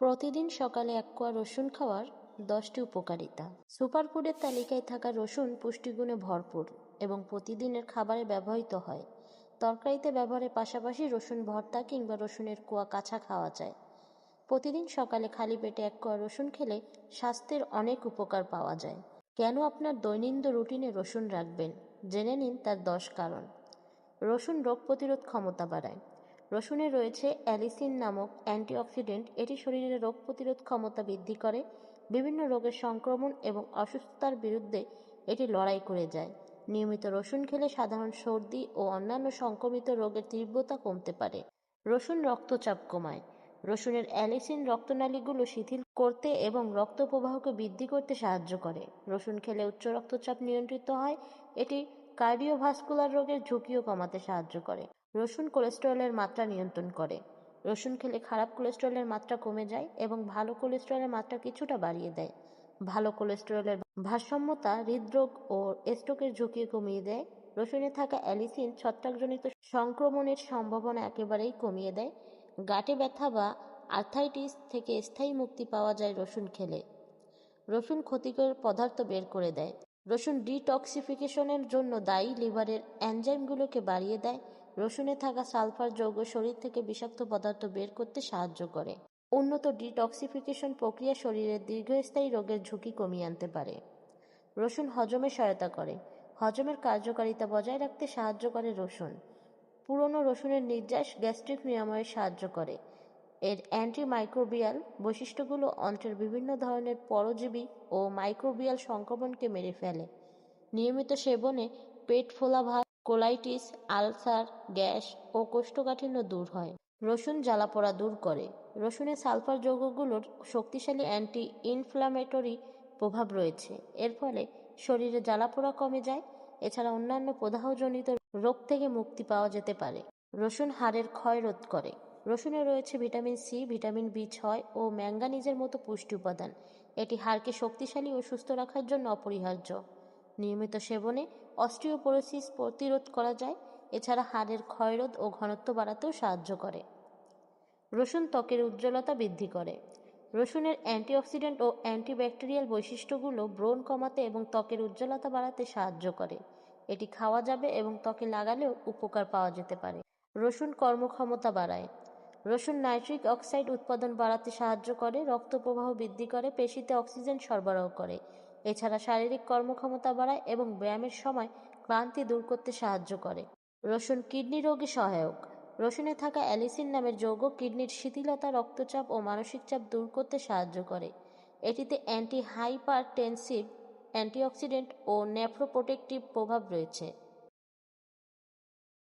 প্রতিদিন সকালে এক কোয়া রসুন খাওয়ার দশটি উপকারিতা। সুপারফুডের তালিকায় থাকা রসুন পুষ্টিগুণে ভরপুর এবং প্রতিদিনের খাবারে ব্যবহৃত হয়। তরকারিতে ব্যবহারের পাশাপাশি রসুন ভর্তা কিংবা রসুনের কোয়া কাঁচা খাওয়া যায়। প্রতিদিন সকালে খালি পেটে এক কোয়া রসুন খেলে স্বাস্থ্যের অনেক উপকার পাওয়া যায়। কেন আপনার দৈনন্দিন রুটিনে রসুন রাখবেন? জেনে নিন তার দশ কারণ। রসুন রোগ প্রতিরোধ ক্ষমতা বাড়ায়। রসুনে রয়েছে অ্যালিসিন নামক অ্যান্টিঅক্সিডেন্ট। এটি শরীরের রোগ প্রতিরোধ ক্ষমতা বৃদ্ধি করে, বিভিন্ন রোগের সংক্রমণ এবং অসুস্থতার বিরুদ্ধে এটি লড়াই করে যায়। নিয়মিত রসুন খেলে সাধারণ সর্দি ও অন্যান্য সংক্রমিত রোগের তীব্রতা কমতে পারে। রসুন রক্তচাপ কমায়। রসুনের অ্যালিসিন রক্তনালীগুলো শিথিল করতে এবং রক্ত প্রবাহকে বৃদ্ধি করতে সাহায্য করে। রসুন খেলে উচ্চ রক্তচাপ নিয়ন্ত্রিত হয়। এটি কার্ডিওভাস্কুলার রোগের ঝুঁকিও কমাতে সাহায্য করে। রসুন কোলেস্টেরলের মাত্রা নিয়ন্ত্রণ করে। রসুন খেলে খারাপ কোলেস্টেরলের মাত্রা কমে যায় এবং ভালো কোলেস্টেরলের মাত্রা কিছুটা বাড়িয়ে দেয়। ভালো কোলেস্টেরলের ভারসাম্যতা হৃদরোগ ও স্ট্রোকের ঝুঁকি কমিয়ে দেয়। রসুনে থাকা অ্যালিসিন ছত্রাকজনিত সংক্রমণের সম্ভাবনা একেবারেই কমিয়ে দেয়। গাঁটে ব্যথা বা আর্থাইটিস থেকে স্থায়ী মুক্তি পাওয়া যায় রসুন খেলে। রসুন ক্ষতিকর পদার্থ বের করে দেয়। রসুন ডিটক্সিফিকেশনের জন্য দায়ী লিভারের এনজাইমগুলোকে বাড়িয়ে দেয়। রসুনে থাকা সালফার যৌগ শরীর থেকে বিষাক্ত পদার্থ বের করতে সাহায্য করে। উন্নত ডিটক্সিফিকেশন প্রক্রিয়া শরীরের দীর্ঘস্থায়ী রোগের ঝুঁকি কমিয়ে আনতে পারে। রসুন হজমে সহায়তা করে। হজমের কার্যকারিতা বজায় রাখতে সাহায্য করে রসুন। পুরনো রসুনের নির্যাস গ্যাস্ট্রিক নিরাময়ে সাহায্য করে। এর অ্যান্টিমাইক্রোবিয়াল বৈশিষ্ট্যগুলো অন্ত্রের বিভিন্ন ধরনের পরজীবী ও মাইক্রোবিয়াল সংক্রমণকে মেরে ফেলে। নিয়মিত সেবনে পেট ফোলা ভাত কোলাইটিস, আলসার, গ্যাস ও কোষ্ঠকাঠিন্য দূর হয়। রসুন জ্বালাপোড়া দূর করে। রসুনে সালফার যৌগগুলোর শক্তিশালী অ্যান্টি ইনফ্লামেটরি প্রভাব রয়েছে। এর ফলে শরীরে জ্বালাপোড়া কমে যায়। এছাড়া অন্যান্য প্রদাহজনিত রোগ থেকে মুক্তি পাওয়া যেতে পারে। রসুন হাড়ের ক্ষয় রোধ করে। রসুনে রয়েছে ভিটামিন সি, ভিটামিন বি ছয় ও ম্যাঙ্গানিজের মতো পুষ্টি উপাদান। এটি হাড়কে শক্তিশালী ও সুস্থ রাখার জন্য অপরিহার্য। নিয়মিত সেবনে অস্টিওপোরোসিস প্রতিরোধ করা যায়, এছাড়া হাড়ের ক্ষয়রোধ ও ঘনত্ব বাড়াতেও সাহায্য করে। রসুন ত্বকের উজ্জ্বলতা বৃদ্ধি করে। রসুনের অ্যান্টিঅক্সিডেন্ট ও অ্যান্টিব্যাকটেরিয়াল বৈশিষ্ট্যগুলো ব্রণ কমাতে এবং ত্বকের উজ্জ্বলতা বাড়াতে সাহায্য করে। এটি খাওয়া যাবে এবং ত্বকে লাগালেও উপকার পাওয়া যেতে পারে। রসুন কর্মক্ষমতা বাড়ায়। রসুন নাইট্রিক অক্সাইড উৎপাদন বাড়াতে সাহায্য করে রক্ত প্রবাহ বৃদ্ধি করে, পেশিতে অক্সিজেন সরবরাহ করে। এছাড়া শারীরিক কর্মক্ষমতা বাড়ায় এবং ব্যায়ামের সময় ক্লান্তি দূর করতে সাহায্য করে। রসুন কিডনি রোগে সহায়ক। রসুনে থাকা অ্যালিসিন নামের যৌগ কিডনির শিথিলতা, রক্তচাপ ও মানসিক চাপ দূর করতে সাহায্য করে। এটিতে অ্যান্টি হাইপারটেনসিভ অ্যান্টিঅক্সিডেন্ট ও নেফ্রোপ্রোটেক্টিভ প্রভাব রয়েছে।